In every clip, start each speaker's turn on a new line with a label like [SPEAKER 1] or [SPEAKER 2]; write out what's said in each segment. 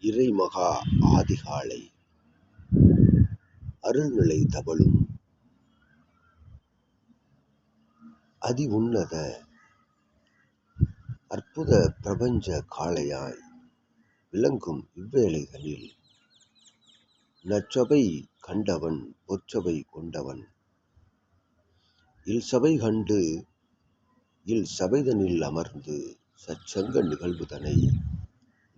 [SPEAKER 1] இறைமகா ஆதிகாலை அருள்நிலை தவழும் அதி உன்னத அற்புத பிரபஞ்ச காளையாய் விளங்கும் இவ்வேளைகளில் நற்சபை கண்டவன் பொற்சபை கொண்டவன். இல்சபை கண்டு இல் சபைதனில் அமர்ந்து சச்சங்க நிகழ்வுதனை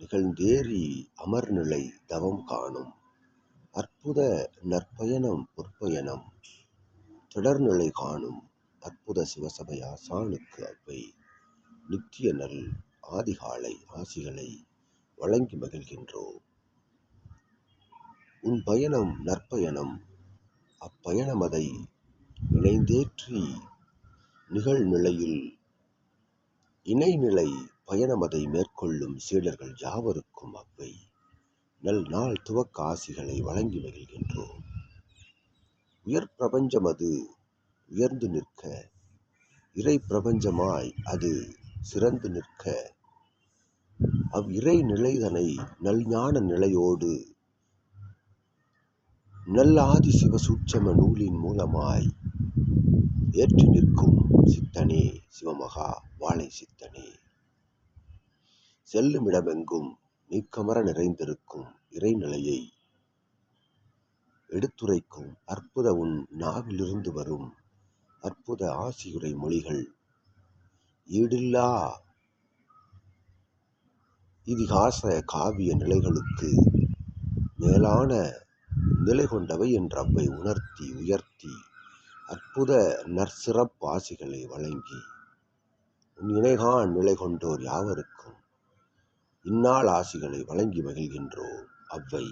[SPEAKER 1] நிகழ்ந்தேறி அமர்நிலை தவம் காணும். அற்புத நற்பயணம் பொற்பயணம் தொடர்நிலை காணும். அற்புத சிவசபை ஆசானுக்கு அவ்வை நித்திய நல் ஆதிகாலை ஆசிகளை வழங்கி மகிழ்கின்றோம் உன் பயணம் நற்பயணம் அப்பயணமதை இணைந்தேற்றி நிகழ்நிலையில் இணைநிலை பயணமதை மேற்கொள்ளும் சீடர்கள் யாவருக்கும் அவ்வை. நல் நாள் துவக்க ஆசிகளை வழங்கி மகிழ்கின்றோம். உயர் பிரபஞ்சம் அது உயர்ந்து நிற்க இறை பிரபஞ்சமாய் அது சிறந்து நிற்க. அவ் இறை நிலைதனை நல்ஞான நிலையோடு நல்லாதி சிவ சூட்சம நூலின் மூலமாய் ஏற்றி நிற்கும் சித்தனை. சிவமகா வாழை சித்தனே செல்லுமிடமெங்கும் நீக்கமர நிறைந்திருக்கும் இறைநிலையை எடுத்துரைக்கும் அற்புத உன் நாவிலிருந்து வரும் அற்புத ஆசியுரை மொழிகள் ஈடில்லா இதிகாச காவிய நிலைகளுக்கு மேலான நிலை கொண்டவை என்ற அவ்வை உணர்த்தி உயர்த்தி அற்புத நற்சிறப்பாசிகளை வழங்கி நினைகான் நிலை கொண்டோர் யாவருக்கும் இந்நாள் ஆசிகளை வழங்கி மகிழ்கின்றோம். அவ்வை.